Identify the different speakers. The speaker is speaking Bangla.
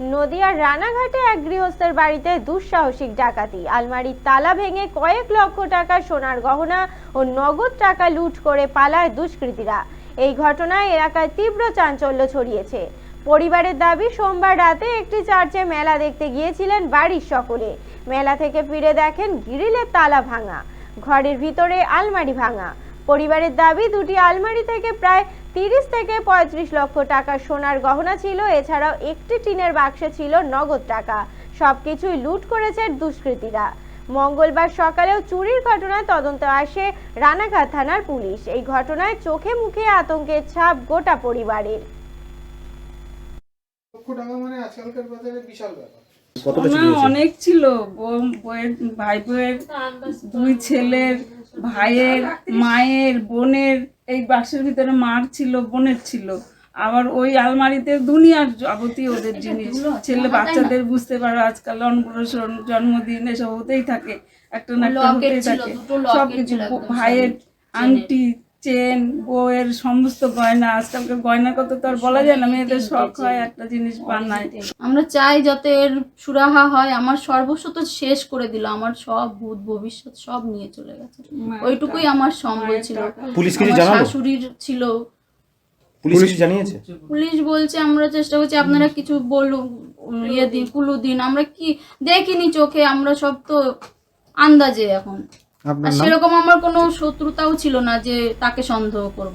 Speaker 1: নদিয়ার রানাঘাটে এক গৃহস্থের বাড়িতে দুঃসাহসিক ডাকাতি। আলমারির তালা ভেঙে কয়েক লক্ষ টাকা সোনার গহনা ও নগদ টাকা লুট করে পালায় দুষ্কৃতীরা। এই ঘটনায় এলাকায় তীব্র চাঞ্চল্য ছড়িয়েছে। পরিবারের দাবি, সোমবার রাতে একটি চার্চে মেলা দেখতে গিয়েছিলেন বাড়ির সকলে। মেলা থেকে ফিরে দেখেন গ্রিলের তালা ভাঙা। ঘরের ভিতরে আলমারি ভাঙা। পরিবারের দাবি, দুটি আলমারি থেকে প্রায় তিরিশ থেকে পঁয়ত্রিশ লক্ষ টাকা সোনার গহনা ছিল এছাড়াও একটি টিনের বাক্সে ছিল নগদ টাকা। সবকিছুই লুট করেছে দুষ্কৃতীরা। মঙ্গলবার সকালেও চুরির ঘটনায় তদন্ত আসে রানাঘাট থানার পুলিশ। এই ঘটনায় চোখে মুখে আতঙ্কের ছাপ গোটা পরিবারের।
Speaker 2: মানে
Speaker 3: অনেক ছিল। বউ- বউয়ের ভাই বউয়ের দুই ছেলের ভাইয়ের মায়ের বোনের এই বাক্সের ভিতরে মার ছিল বোনের ছিল। আবার ওই আলমারিতে দুনিয়ার যাবতীয় ওদের জিনিস। ছেলে বাচ্চাদের বুঝতে পারো আজকাল অন্নপ্রাশন জন্মদিন এসব হতেই থাকে। একটা না একটা হতেই থাকে। সবকিছু ভাইয়ের আংটি চেন বউয়ের সমস্ত গয়না আজকালকার গয়নার কথা তো আর বলা যায় না মেয়েদের শখ হয় একটা জিনিস বানায়।
Speaker 4: আমরা চাই যাতে এর সুরাহা হয় আমার সর্বস্ব তো শেষ করে দিল আমার সব ভূত ভবিষ্যৎ সব নিয়ে চলে গেছে। ওইটুকুই আমার সম্বল ছিল।
Speaker 5: পুলিশ কিছু জানালো?
Speaker 4: শাশুড়ির ছিল।
Speaker 5: পুলিশ জানিয়েছে?
Speaker 4: পুলিশ বলছে আমরা চেষ্টা করছি আপনারা কিছু বলুন ইয়ে দিন। কুলু দিন আমরা কি দেখিনি চোখে আমরা সব তো আন্দাজে এখন। সেরকম আমার কোনো শত্রুতাও ছিল না যে তাকে সন্দেহ করব।